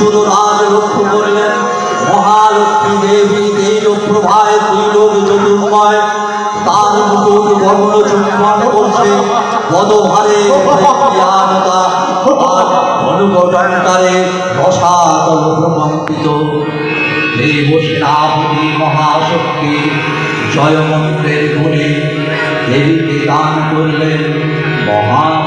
অসুর রাজ লক্ষ্য করলেন মহালক্ষ্মী দেবী তেজ প্রভায় ত্রিলোক চতুর্ময়, তার মুকুট বর্ণ চুম্বন করছে পদভারে জ্ঞানতা আর দেব মহাশক্তি, জয়মন্ত্রের গুণে দেবীকে দান করলেন মহাপ্রীতি